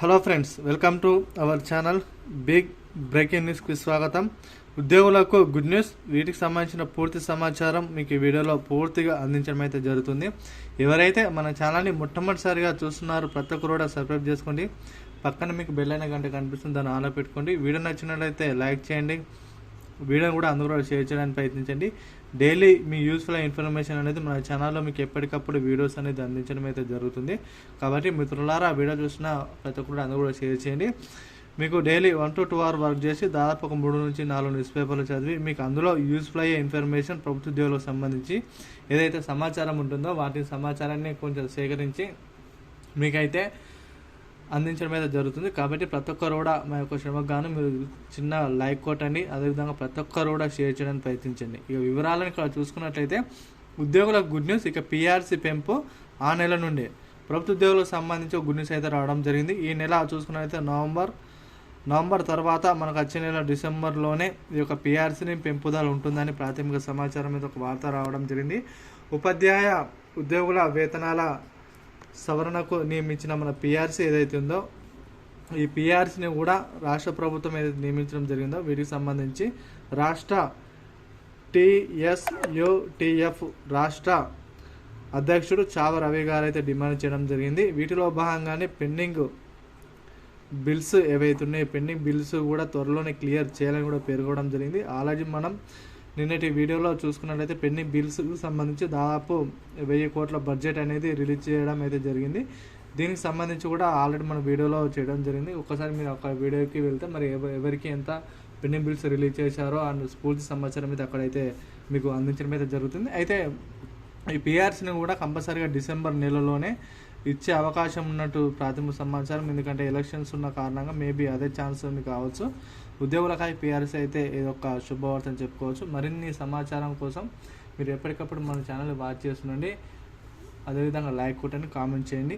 Hello friends welcome to our channel big breaking న్యూస్కి స్వాగతం. ఉద్యోగులకు గుడ్ న్యూస్ వీటికి సంబంధించిన పూర్తి సమాచారం మీకు ఈ వీడియోలో పూర్తిగా అందించడం అయితే జరుగుతుంది. ఎవరైతే మన ఛానల్ని మొట్టమొదటిసారిగా చూస్తున్నారో ప్రతి ఒక్కరు కూడా సబ్స్క్రైబ్ చేసుకోండి. పక్కన మీకు బెల్ అయిన గంట కనిపిస్తుంది దాన్ని ఆన్లో పెట్టుకోండి. వీడియో నచ్చినట్లయితే లైక్ చేయండి. వీడియోని కూడా అందరూ కూడా షేర్ చేయడానికి ప్రయత్నించండి. డైలీ మీ యూస్ఫుల్ ఇన్ఫర్మేషన్ అనేది మన ఛానల్లో మీకు ఎప్పటికప్పుడు వీడియోస్ అనేది అందించడం అయితే జరుగుతుంది. కాబట్టి మిత్రులారా ఆ వీడియో చూసిన ప్రతి ఒక్కరు అందరూ కూడా షేర్ చేయండి. మీకు daily one to two hour work చేసి దాదాపు ఒక మూడు నుంచి నాలుగు న్యూస్ పేపర్లు చదివి మీకు అందులో యూస్ఫుల్ అయ్యే ఇన్ఫర్మేషన్ ప్రభుత్వ ఉద్యోగులకు సంబంధించి ఏదైతే సమాచారం ఉంటుందో వాటి సమాచారాన్ని కొంచెం సేకరించి మీకైతే అందించడం అయితే జరుగుతుంది. కాబట్టి ప్రతి ఒక్కరు కూడా మా యొక్క శ్రమకు గాను మీరు చిన్న లైక్ కొట్టండి. అదేవిధంగా ప్రతి ఒక్కరు కూడా షేర్ చేయడానికి ప్రయత్నించండి. ఇక వివరాలను ఇక్కడ చూసుకున్నట్లయితే ఉద్యోగుల గుడ్ న్యూస్. ఇక పిఆర్సీ పెంపు ఆ నెల నుండి ప్రభుత్వ ఉద్యోగులకు సంబంధించి గుడ్ న్యూస్ అయితే రావడం జరిగింది. ఈ నెల చూసుకున్నట్లయితే నవంబర్ నవంబర్ తర్వాత మనకు వచ్చే నెల డిసెంబర్లోనే ఈ యొక్క పిఆర్సీని పెంపుదల ఉంటుందని ప్రాథమిక సమాచారం మీద ఒక వార్త రావడం జరిగింది. ఉపాధ్యాయ ఉద్యోగుల వేతనాల సవరణకు నియమించిన మన పిఆర్సీ ఏదైతే ఉందో ఈ పిఆర్సీని కూడా రాష్ట్ర ప్రభుత్వం ఏదైతే నియమించడం జరిగిందో వీటికి సంబంధించి రాష్ట్ర టిఎస్యుటిఎఫ్ రాష్ట్ర అధ్యక్షుడు చావ రవి గారు అయితే డిమాండ్ చేయడం జరిగింది. వీటిలో భాగంగానే పెండింగ్ బిల్స్ ఏవైతే ఉన్నాయో పెండింగ్ బిల్స్ కూడా త్వరలోనే క్లియర్ చేయాలని కూడా పేర్కోవడం జరిగింది. ఆల్రెడీ మనం నిన్నటి వీడియోలో చూసుకున్నట్లయితే పెండింగ్ బిల్స్కి సంబంధించి దాదాపు వెయ్యి కోట్ల బడ్జెట్ అనేది రిలీజ్ చేయడం అయితే జరిగింది. దీనికి సంబంధించి కూడా ఆల్రెడీ మన వీడియోలో చేయడం జరిగింది. ఒకసారి మీరు ఒక వీడియోకి వెళ్తే మరి ఎవరికి ఎంత పెండింగ్ బిల్స్ రిలీజ్ చేశారో అండ్ స్కూల్స్ సమాచారం అయితే అక్కడైతే మీకు అందించడం అయితే జరుగుతుంది. అయితే ఈ పిఆర్సీని కూడా కంపల్సరీగా డిసెంబర్ నెలలోనే ఇచ్చే అవకాశం ఉన్నట్టు ప్రాథమిక సమాచారం. ఎందుకంటే ఎలక్షన్స్ ఉన్న కారణంగా మేబీ అదే ఛాన్స్ ఉంది కావచ్చు. ఉద్యోగులకై పిఆర్సీ అయితే ఇది ఒక శుభవార్త అని చెప్పుకోవచ్చు. మరిన్ని సమాచారం కోసం మీరు ఎప్పటికప్పుడు మన ఛానల్ వాచ్ చేస్తుండండి అదేవిధంగా లైక్ కొట్టండి కామెంట్ చేయండి.